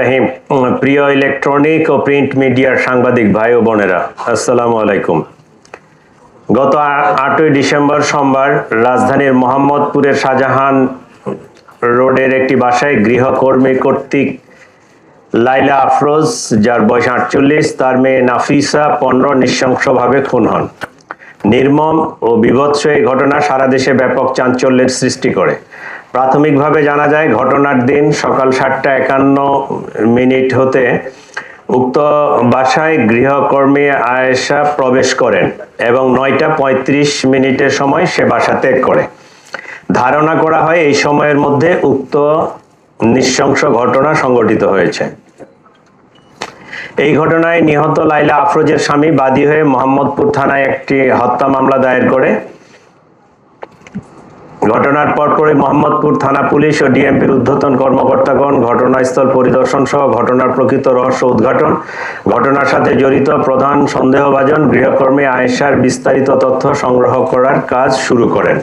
রাহিম। প্রিয় ইলেকট্রনিক ও প্রিন্ট মিডিয়ার সাংবাদিক ভাই ও বোনেরা, আসসালামু আলাইকুম। গত আটই ডিসেম্বর সোমবার রাজধানীর মোহাম্মদপুরের শাহজাহান রোডের একটি বাসায় গৃহকর্মী কর্তৃক লাইলা আফরোজ, যার বয়স আটচল্লিশ, তার মেয়ে নাফিসা পনেরো নৃশংসভাবে খুন হন। নির্মম ও বিভৎস এই ঘটনা সারা দেশে ব্যাপক চাঞ্চল্যের সৃষ্টি করে। প্রাথমিকভাবে জানা যায়, ঘটনার দিন সকাল সাতটা একান্ন মিনিট হতে উক্ত বাসায় গৃহকর্মী আয়েশা প্রবেশ করেন এবং নয়টা পঁয়ত্রিশ মিনিটের সময় সে বাসা ত্যাগ করে। ধারণা করা হয়, এই সময়ের মধ্যে উক্ত নৃশংস ঘটনা সংঘটিত হয়েছে। এই ঘটনায় নিহত লাইলা আফরোজের স্বামী বাদী হয়ে মোহাম্মদপুর থানায় একটি হত্যা মামলা দায়ের করে। ঘটনার পরপরই মোহাম্মদপুর থানা পুলিশ ও ডিএমপির ঊর্ধ্বতন কর্মকর্তাগণ ঘটনাস্থল পরিদর্শন সহ ঘটনার প্রকৃত রহস্য উদ্ঘাটন। ঘটনার সাথে জড়িত প্রধান সন্দেহভাজন গৃহকর্মী আয়েশার বিস্তারিত তথ্য সংগ্রহ করার কাজ শুরু করেন।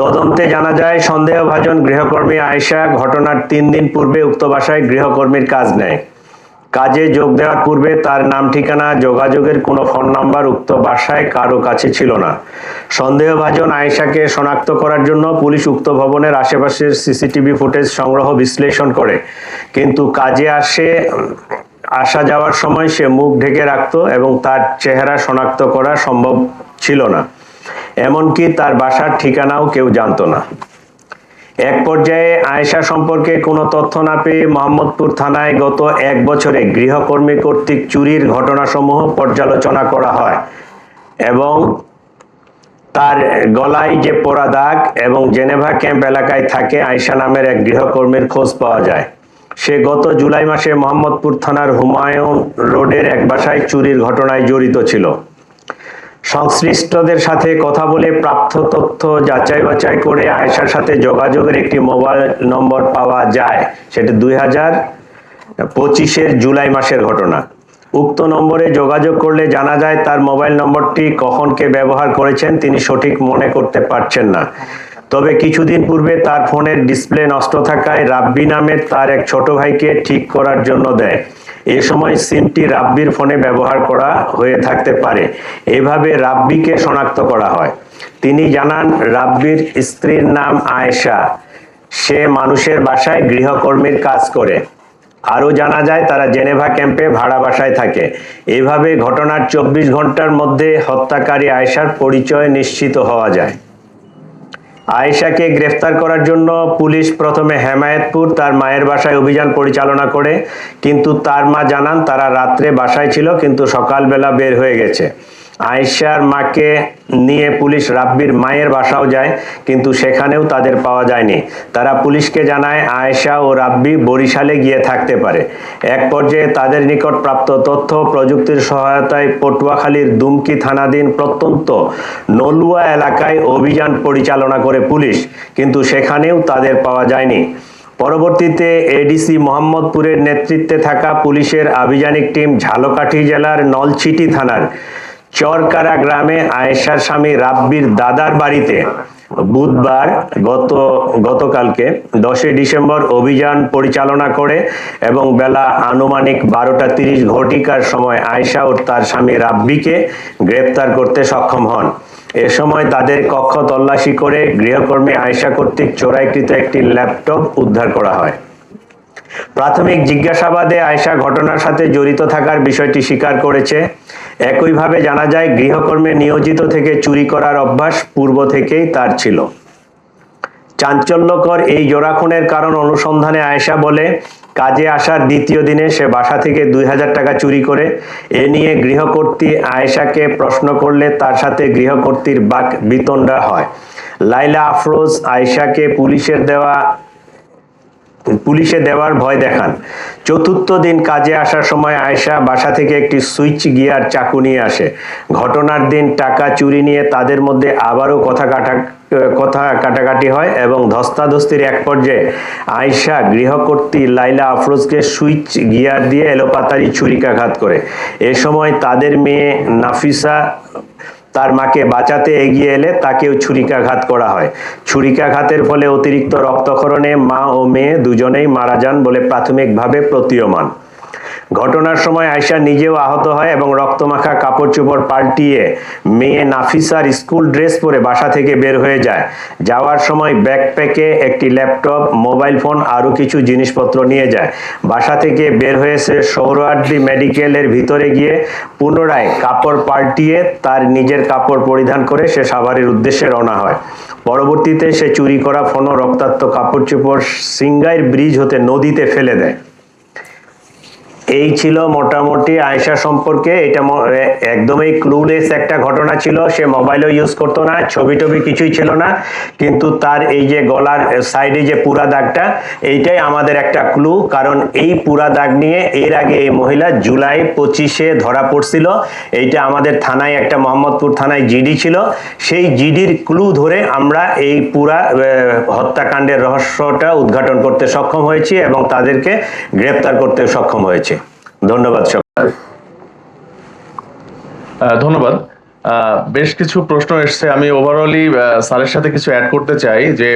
তদন্তে জানা যায়, সন্দেহভাজন গৃহকর্মী আয়েশা ঘটনার তিন দিন পূর্বে উক্ত বাসায় গৃহকর্মীর কাজ নেয়। কাজে যোগ দেওয়ার পূর্বে তার নাম ঠিকানা, যোগাযোগের কোনো ফোন নাম্বার, উক্ত বাসায় কারও কাছে ছিল না। সন্দেহভাজন আয়েশাকে শনাক্ত করার জন্য পুলিশ উক্ত ভবনের আশেপাশের সিসিটিভি ফুটেজ সংগ্রহ বিশ্লেষণ করে। কিন্তু কাজে আসে, আসা যাওয়ার সময় সে মুখ ঢেকে রাখত এবং তার চেহারা শনাক্ত করা সম্ভব ছিল না। এমনকি তার বাসার ঠিকানাও কেউ জানতো না। এক পর্যায়ে আয়েশা সম্পর্কে কোনো তথ্য না পেয়ে মোহাম্মদপুর থানায় গত এক বছরে গৃহকর্মী কর্তৃক চুরির ঘটনাসমূহ পর্যালোচনা করা হয় এবং তার গলায় যে পোড়া দাগ এবং জেনেভা ক্যাম্প এলাকায় থাকে আয়েশা নামের এক গৃহকর্মীর খোঁজ পাওয়া যায়। সে গত জুলাই মাসে মোহাম্মদপুর থানার হুমায়ুন রোডের এক বাসায় চুরির ঘটনায় জড়িত ছিল। সংশ্লিষ্টদের সাথে কথা বলে প্রাপ্ত তথ্য যাচাই বাছাই করে আয়েশার সাথে যোগাযোগের একটি মোবাইল নম্বর পাওয়া যায়। সেটা দুই হাজার পঁচিশের জুলাই মাসের ঘটনা। উক্ত নম্বরে যোগাযোগ করলে জানা যায় তার মোবাইল নম্বরটি কখন কে ব্যবহার করেছেন, তিনি সঠিক মনে করতে পারছেন না। তবে কিছুদিন পূর্বে তার ফোনের ডিসপ্লে নষ্ট থাকায় রাব্বি নামের তার এক ছোট ভাইকে ঠিক করার জন্য দেয়। এ সময় সিমটি রাব্বির ফোনে ব্যবহার করা হয়ে থাকতে পারে। এভাবে রাব্বিকে শনাক্ত করা হয়। তিনি জানান, রাব্বির স্ত্রীর নাম আয়েশা। সে মানুষের বাসায় গৃহকর্মীর কাজ করে। আরও জানা যায়, তারা জেনেভা ক্যাম্পে ভাড়া বাসায় থাকে। এভাবে ঘটনার চব্বিশ ঘণ্টার মধ্যে হত্যাকারী আয়েশার পরিচয় নিশ্চিত হওয়া যায়। আয়েশাকে গ্রেফতার করার জন্য পুলিশ প্রথমে হেমায়েতপুর তার মায়ের বাসায় অভিযান পরিচালনা করে, কিন্তু তার মা জানান তারা রাত্রে বাসায় ছিল, কিন্তু সকালবেলা বের হয়ে গেছে। আয়েশার মাকে নিয়ে পুলিশ রাব্বির মায়ের বাসাও যায়, কিন্তু সেখানেও তাদের পাওয়া যায়নি। তারা পুলিশকে জানায়, আয়েশা ও রাব্বি বরিশালে গিয়ে থাকতে পারে। এক পর্যায়ে তাদের নিকট প্রাপ্ত তথ্য প্রযুক্তির সহায়তায় পটুয়াখালীর দুমকি থানাধীন প্রত্যন্ত নলুয়া এলাকায় অভিযান পরিচালনা করে পুলিশ, কিন্তু সেখানেও তাদের পাওয়া যায়নি। পরবর্তীতে এডিসি মোহাম্মদপুরের নেতৃত্বে থাকা পুলিশের আভিযানিক টিম ঝালকাঠি জেলার নলছিটি থানার চরকারা গ্রামে আয়েশার স্বামী রাব্বির দাদার বাড়িতে বুধবার গত, গতকালকে দশই ডিসেম্বর অভিযান পরিচালনা করে এবং বেলা আনুমানিক বারোটা তিরিশ ঘটিকার সময় আয়েশা ও তার স্বামী রাব্বিকে গ্রেপ্তার করতে সক্ষম হন। এ সময় তাদের কক্ষ তল্লাশি করে গৃহকর্মী আয়েশা কর্তৃক চোরাইকৃত একটি ল্যাপটপ উদ্ধার করা হয়। প্রাথমিক জিজ্ঞাসাবাদে আয়েশা ঘটনার সাথে জড়িত থাকার বিষয়টি স্বীকার করেছে একইভাবে জানা যায়, গৃহকর্মে নিয়োজিত থেকে চুরি করার অভ্যাস পূর্ব থেকেই তার ছিল। চাঞ্চল্যকর এই জোড়া খুনের কারণ অনুসন্ধানে আয়েশা বলে, কাজে আসার দ্বিতীয় দিনে সে বাসা থেকে দুই হাজার টাকা চুরি করে, এ নিয়ে গৃহকর্ত্রী আয়েশাকে প্রশ্ন করলে তার সাথে গৃহকর্ত্রীর বাক বিতণ্ডা হয়। লাইলা আফরোজ আয়েশাকে পুলিশের দেওয়া পুলিশে দেওয়ার ভয় দেখান। চতুর্থ দিন কাজে আসার সময় আয়েশা বাসা থেকে একটি সুইচ গিয়ার চাকু নিয়ে আসে। ঘটনার দিন টাকা চুরি নিয়ে তাদের মধ্যে আবারও কথা কাটা, কথা কাটাকাটি হয় এবং ধস্তাধস্তির এক পর্যায়ে আয়েশা গৃহকর্ত্রী লাইলা আফরোজকে সুইচ গিয়ার দিয়ে এলোপাতারি ছুরিকাঘাত করে। এ সময় তাদের মেয়ে নাফিসা তার মাকে বাঁচাতে এগিয়ে এলে তাকেও ছুরিকাঘাত করা হয়। ছুরিকাঘাতের ফলে অতিরিক্ত রক্তক্ষরণে মা ও মেয়ে দুজনেই মারা যান বলে প্রাথমিকভাবে প্রতীয়মান। ঘটনার সময় আয়সা নিজেও আহত হয় এবং রক্তমাখা কাপড় চোপড় পাল্টিয়ে মেয়ে নাফিসার স্কুল ড্রেস পরে বাসা থেকে বের হয়ে যায়। যাওয়ার সময় ব্যাকপ্যাকে একটি ল্যাপটপ, মোবাইল ফোন, আরও কিছু জিনিসপত্র নিয়ে যায়। বাসা থেকে বের হয়েছে সৌরআড্ডি মেডিকেলের ভিতরে গিয়ে পুনরায় কাপড় পাল্টিয়ে তার নিজের কাপড় পরিধান করে সে সাভারের উদ্দেশ্যে রওনা হয়। পরবর্তীতে সে চুরি করা ফোন রক্তাক্ত কাপড় চোপড় সিঙ্গাইর ব্রিজ হতে নদীতে ফেলে দেয়। এই ছিল মোটামুটি আয়সা সম্পর্কে। এটা একদমই ক্লুলেস একটা ঘটনা ছিল। সে মোবাইলও ইউজ করতো না ছবি টবি কিছুই ছিল না। কিন্তু তার এই যে গলার সাইডে যে পুরা দাগটা, এইটাই আমাদের একটা ক্লু কারণ এই পুরা দাগ নিয়ে এর আগে এই মহিলা জুলাই পঁচিশে ধরা পড়ছিল। এইটা আমাদের থানায় একটা মোহাম্মদপুর থানায় জিডি ছিল। সেই জিডির ক্লু ধরে আমরা এই পুরা হত্যাকাণ্ডের রহস্যটা উদ্ঘাটন করতে সক্ষম হয়েছি এবং তাদেরকে গ্রেপ্তার করতে সক্ষম হয়েছে। ধন্যবাদ সবাই ধন্যবাদ। বেশ কিছু প্রশ্ন এসছে। আমি ওভারঅলি স্যারের সাথে কিছু অ্যাড করতে চাই যে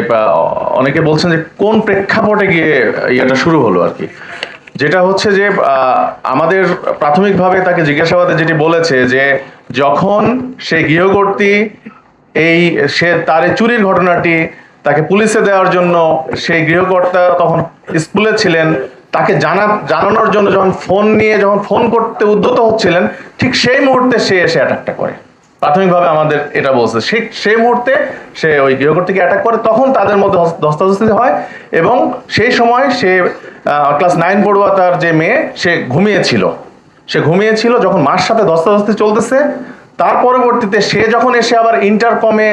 অনেকে বলছেন যে কোন প্রেক্ষাপটে গিয়ে ইয়েটা শুরু হলো আর কি? যেটা হচ্ছে যে আমাদের প্রাথমিকভাবে তাকে জিজ্ঞাসাবাদে যেটি বলেছে যে, যখন সে গৃহকর্তী এই সে তার চুরির ঘটনাটি তাকে পুলিশে দেওয়ার জন্য সেই গৃহকর্তা তখন স্কুলে ছিলেন তাকে জানা, জানানোর জন্য যখন ফোন নিয়ে যখন ফোন করতে উদ্যত হচ্ছিলেন, ঠিক সেই মুহূর্তে সে এসে অ্যাটাকটা করে। প্রাথমিকভাবে আমাদের এটা বলছে সেই সেই মুহূর্তে সে ওই গৃহকর্তীকে অ্যাটাক করে, তখন তাদের মধ্যে ধস্তাধস্তি হয় এবং সেই সময় সে ক্লাস নাইন পড়ুয়া তার যে মেয়ে, সে ঘুমিয়েছিল। সে ঘুমিয়েছিল যখন মার সাথে ধস্তাধস্তি চলতেছে, তার পরবর্তীতে সে যখন এসে আবার ইন্টারকমে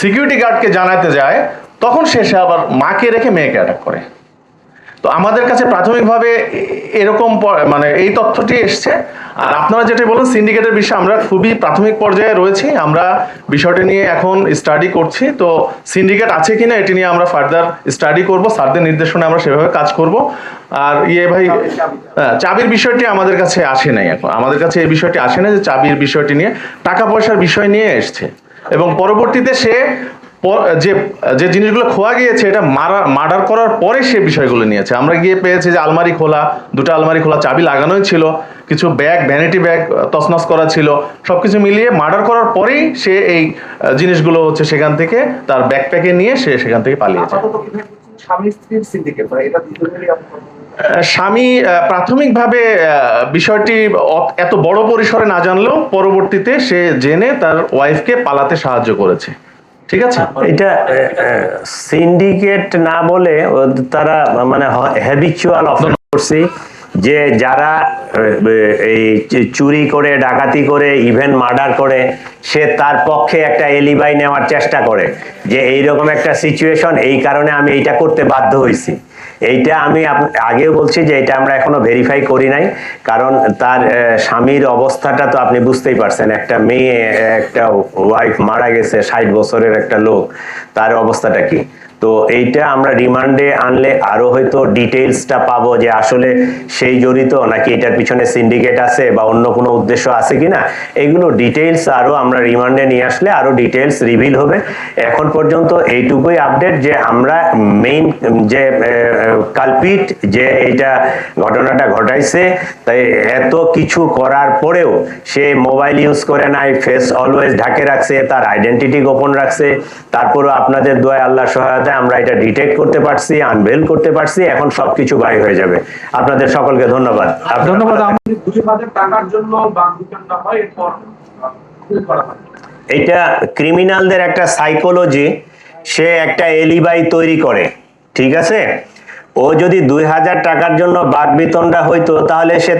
সিকিউরিটি গার্ডকে জানাতে যায়, তখন সে সে আবার মাকে রেখে মেয়েকে অ্যাটাক করে। তো আমাদের কাছে প্রাথমিকভাবে এরকম মানে এই তথ্যটি এসছে। আর আপনারা যেটা বলেন সিন্ডিকেটের বিষয়ে আমরা খুবই প্রাথমিক পর্যায়ে রয়েছি। আমরা বিষয়টি নিয়ে এখন স্টাডি করছি। তো সিন্ডিকেট আছে কিনা এটি নিয়ে আমরা ফার্দার স্টাডি করব। স্যারদের নির্দেশনা আমরা সেভাবে কাজ করব। আর ইয়ে ভাই হ্যাঁ, চাবির বিষয়টি আমাদের কাছে আসে নাই এখন। আমাদের কাছে এই বিষয়টি আসে না যে চাবির বিষয়টি নিয়ে টাকা পয়সার বিষয় নিয়ে এসছে। এবং পরবর্তীতে সে যে যে জিনিসগুলো খোয়া গিয়েছে এটা মারা মার্ডার করার পরে সে বিষয়গুলো নিয়েছে। আমরা গিয়ে পেয়েছি যে আলমারি খোলা দুটো আলমারি খোলা চাবি লাগানোই ছিল কিছু ব্যাগ ভ্যানিটি ব্যাগ তছনছ করা ছিল সবকিছু মিলিয়ে মার্ডার করার পরেই সে এই জিনিসগুলো হচ্ছে সেখান থেকে তার ব্যাকপ্যাকে নিয়ে সে সেখান থেকে পালিয়েছে স্বামী স্ত্রীর সিন্ডিকেট এটা আহ, স্বামী প্রাথমিকভাবে বিষয়টি এত বড় পরিসরে না জানলেও পরবর্তীতে সে জেনে তার ওয়াইফকে পালাতে সাহায্য করেছে। ঠিক আছে? এটা সিন্ডিকেট না বলে তারা মানে হ্যাবিচুয়াল অফেন্স করছি যে যারা এই চুরি করে ডাকাতি করে ইভেন মার্ডার করে সে তার পক্ষে একটা এলিবাই নেওয়ার চেষ্টা করে। যে এইরকম একটা সিচুয়েশন এই কারণে আমি এইটা করতে বাধ্য হয়েছি এইটা আমি আগেও বলছি যে এটা আমরা এখনও ভেরিফাই করি নাই। কারণ তার স্বামীর অবস্থাটা তো আপনি বুঝতেই পারছেন। একটা মেয়ে, একটা ওয়াইফ মারা গেছে, ষাট বছরের একটা লোক। তার অবস্থাটা কি? তো এইটা আমরা রিমান্ডে আনলে আরও হয়তো ডিটেইলসটা পাবো যে আসলে সেই জড়িত নাকি এটার পিছনে সিন্ডিকেট আছে বা অন্য কোনো উদ্দেশ্য আছে কিনা, এগুলো ডিটেইলস আরও আমরা রিমান্ডে নিয়ে আসলে আরও ডিটেইলস রিভিল হবে। এখন পর্যন্ত এইটুকুই আপডেট যে আমরা মেইন যে কালপিট যে এটা ঘটনাটা ঘটাইছে, তাই এত কিছু করার পরেও সে মোবাইল ইউজ করে নাই ফেস অলওয়েজ ঢাকে রাখছে, তার আইডেন্টিটি গোপন রাখছে, তারপরও আপনাদের দোয়া আল্লাহ সহায়তায় আমরা এটা ডিটেক্ট করতে পারছি আনভেল করতে পারছি এখন সবকিছু বাই হয়ে যাবে। আপনাদের সকলকে ধন্যবাদ। ধন্যবাদ টাকার জন্য হয় এরপর এটা ক্রিমিনালদের একটা সাইকোলজি সে একটা এলিবাই তৈরি করে ঠিক আছে? ও যদি দুই হাজার টাকার জন্য বাদ বিতণ্ডা হইতো তাহলে সে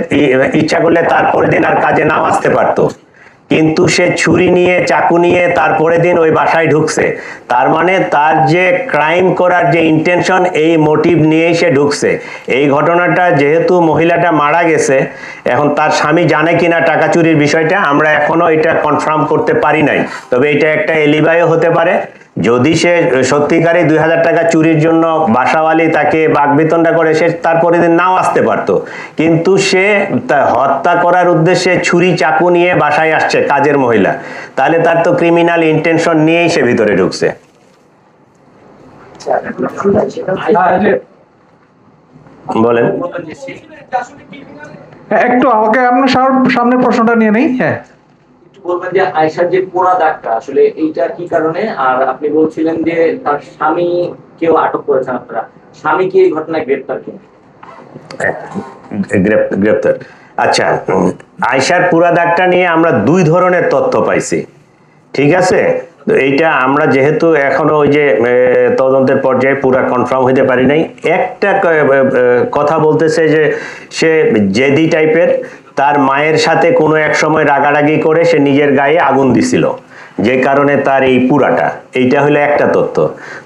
ইচ্ছা করলে তারপরে দিন আর কাজে নাও আসতে পারতো। কিন্তু সে ছুরি নিয়ে, চাকু নিয়ে তারপরে দিন ওই বাসায় ঢুকছে। তার মানে তার যে ক্রাইম করার যে ইন্টেনশন এই মোটিভ নিয়েই সে ঢুকছে। এই ঘটনাটা যেহেতু মহিলাটা মারা গেছে, এখন তার স্বামী জানে কিনা টাকা চুরির বিষয়টা, আমরা এখনও এটা কনফার্ম করতে পারি নাই। তবে এটা একটা এলিবাইও হতে পারে। যদি সে সত্যিকারই দুই হাজার টাকা চুরির জন্য বাসাওয়ালি তাকে বাগবিতণ্ডা করে, সে তারপরে দিন নাও আসতে পারতো। কিন্তু সে হত্যা করার উদ্দেশ্যে ছুরি চাকু নিয়ে বাসায় আসছে কাজের মহিলা। তাহলে তার তো ক্রিমিনাল ইন্টেনশন নিয়েই সে ভিতরে ঢুকছে। বলেন। একটু আমাকে আপনার সামনের প্রশ্নটা নিয়ে নেই? হ্যাঁ। বলবেন যে আয়সার যে পোড়া দাগটা, আসলে এইটা কি কারণে? আর আপনি বলছিলেন যে তার স্বামী কেউ আটক করেছেন আপনারা। স্বামী কি এই ঘটনায় গ্রেপ্তার কিনা গ্রেপ্তার। আচ্ছা আয়সার পুরা দাগটা নিয়ে আমরা দুই ধরনের তথ্য পাইছি। ঠিক আছে? এইটা আমরা যেহেতু এখনও ওই যে তদন্তের পর্যায়ে পুরা কনফার্ম হইতে পারি নাই। একটা কথা বলতেছে যে সে জেদি টাইপের তার মায়ের সাথে কোনো এক সময় রাগারাগি করে সে নিজের গায়ে আগুন দিছিল। যে কারণে তার এই পুরাটা। এইটা হলো একটা তথ্য।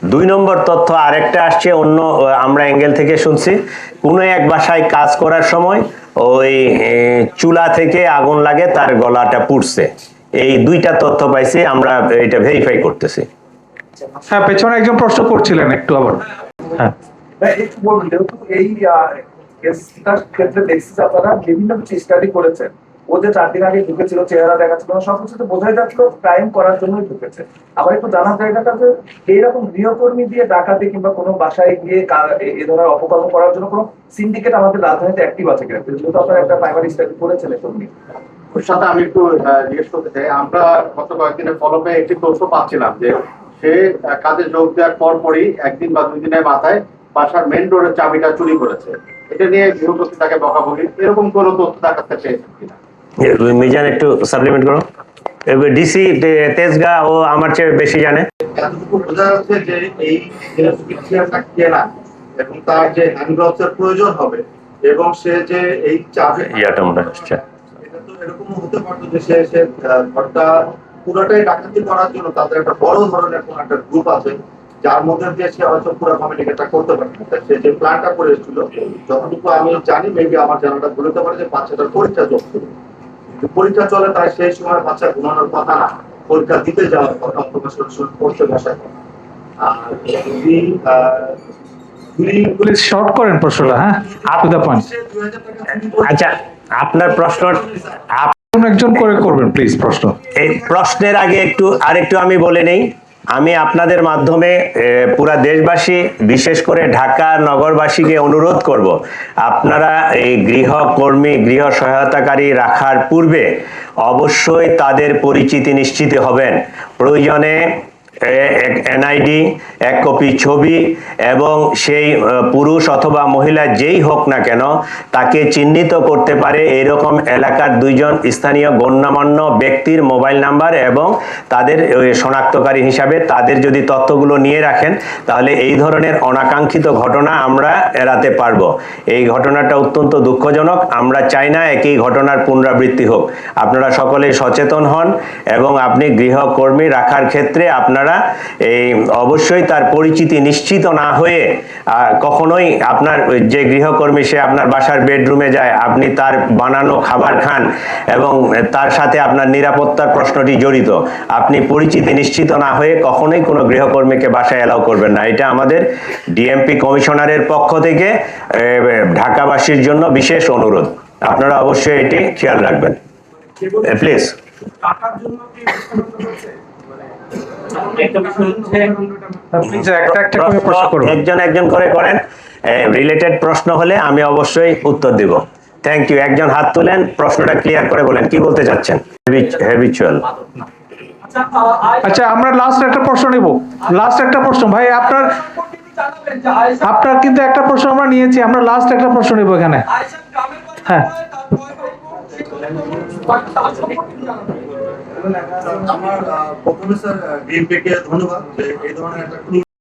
দুই নম্বর তথ্য আরেকটা আসছে অন্য আমরা অ্যাঙ্গেল থেকে শুনছি। কোনো এক বাসায় কাজ করার সময় ওই চুলা থেকে আগুন লাগে তার গলাটা পুড়ছে। এই দুইটা তথ্য পাইছি আমরা এটা ভেরিফাই করতেছি। হ্যাঁ পেছনে একজন প্রশ্ন করছিলেন একটু আবার। হ্যাঁ। ভাই, একটু এই কেসটার ক্ষেত্রে দেখছি যে আপনারা বিভিন্ন কিছু স্টাডি করেছেন। ও যে চার দিন আগে ঢুকেছিল, চেহারা দেখাচ্ছিল, সবকিছু তো বোঝাই যাচ্ছিল ক্রাইম করার জন্যই ঢুকেছে। আবার একটু জানার জায়গাটা যে এইরকম গৃহকর্মী দিয়ে ডাকাতি কিংবা কোনো বাসায় গিয়ে এ- ধরনের অপকর্ম করার জন্য কোনো সিন্ডিকেট আমাদের রাজধানীতে অ্যাক্টিভ আছে কিনা? যেহেতু আপনারা একটা প্রাইমারি স্টাডি করেছেন এসব সাথে আমি একটু জিজ্ঞেস করতে চাই, আমরা গত কয়েকদিনের ফলোপে একটি তথ্য পাচ্ছিলাম যে সে কাজে যোগ দেওয়ার পর পরই একদিন বা দুই দিনের মাথায় বাসার মেন ডোরের চাবিটা চুরি করেছে। এটা নিয়ে গৃহপতি তাকে বকাবকি এরকম কোনো তথ্য তার কাছে পেয়েছেন কিনা? মিজান একটু সাপ্লিমেন্ট করো। ডিসি তেজগা ও আমার চেয়ে বেশি জানে। বোঝা যাচ্ছে যে এই কেনা এবং তার যে হ্যান্ড গ্লাভসের প্রয়োজন হবে এবং সে যে এই চাবি ইয়াটা মনে হচ্ছে এটা তো এরকমও হতে পারতো যে সে সে ঘরটা পুরোটাই ডাকাতি করার জন্য তাদের একটা বড় ধরনের কোন একটা গ্রুপ আছে। যার মধ্যে দিয়ে সে হয়তো পুরো ফ্যামিলিকে এটা করতে পারে। সে যে প্ল্যানটা করে এসেছিল যতটুকু আমি জানি মেবি আমার জানাটা বলতে পারে যে বাচ্চাটার পরীক্ষা চলছিল পরীক্ষা চলে তাই সেই সময় বাচ্চা ঘুমানোর কথা না পরীক্ষা দিতে যাওয়ার কথা শুরু করতে বসার কথা আর যদি আহ, যদি প্লিজ শর্ট করেন প্রশ্নটা হ্যাঁ? আপ টু দ্য পয়েন্ট সে 2000 টাকা চুরি করে- আচ্ছা আপনার প্রশ্ন আপ- একজন করে করবেন প্লিজ প্রশ্ন। এই প্রশ্নের আগে একটু আরেকটু আমি বলে নেই। আমি আপনাদের মাধ্যমে পুরা দেশবাসী, বিশেষ করে ঢাকা নগরবাসীকে অনুরোধ করব, আপনারা এই গৃহকর্মী গৃহ সহায়তাকারী রাখার পূর্বে অবশ্যই তাদের পরিচিতি নিশ্চিত হবেন। প্রয়োজনে এনআইডি, এক কপি ছবি এবং সেই পুরুষ অথবা মহিলা যেই হোক না কেন তাকে চিহ্নিত করতে পারে এরকম এলাকার দুইজন স্থানীয় গণ্যমান্য ব্যক্তির মোবাইল নাম্বার এবং তাদের শনাক্তকারী হিসাবে তাদের যদি তথ্যগুলো নিয়ে রাখেন, তাহলে এই ধরনের অনাকাঙ্ক্ষিত ঘটনা আমরা এড়াতে পারব। এই ঘটনাটা অত্যন্ত দুঃখজনক। আমরা চাই না একই ঘটনার পুনরাবৃত্তি হোক। আপনারা সকলে সচেতন হন এবং আপনি গৃহকর্মী রাখার ক্ষেত্রে আপনারা এই অবশ্যই তার পরিচিতি নিশ্চিত না হয়ে কখনোই আপনার যে গৃহকর্মী সে আপনার বাসার বেডরুমে যায় আপনি তার বানানো খাবার খান এবং তার সাথে আপনার নিরাপত্তার প্রশ্নটি জড়িত। আপনি পরিচিতি নিশ্চিত না হয়ে কখনোই কোনো গৃহকর্মীকে বাসায় এলাও করবেন না। এটা আমাদের ডিএমপি কমিশনারের পক্ষ থেকে ঢাকাবাসীর জন্য বিশেষ অনুরোধ। আপনারা অবশ্যই এটি খেয়াল রাখবেন। প্লিজ টাকার জন্য কি একজন একজন করে করেন রিলেটেড প্রশ্ন হলে আমি অবশ্যই উত্তর দিব। থ্যাংক ইউ একজন হাত তুলেন প্রশ্নটা ক্লিয়ার করে বলেন কি বলতে চাচ্ছেন? হ্যাবিচুয়াল আচ্ছা আচ্ছা আমরা লাস্ট একটা প্রশ্ন নিব। লাস্ট একটা প্রশ্ন। ভাই আপনার আপনার কিন্তু একটা প্রশ্ন আমরা নিয়েছি আমরা লাস্ট একটা প্রশ্ন নিব এখানে। হ্যাঁ। আমার আহ, প্রথমে স্যার ডিএমপি কে ধন্যবাদ যে এই ধরনের একটা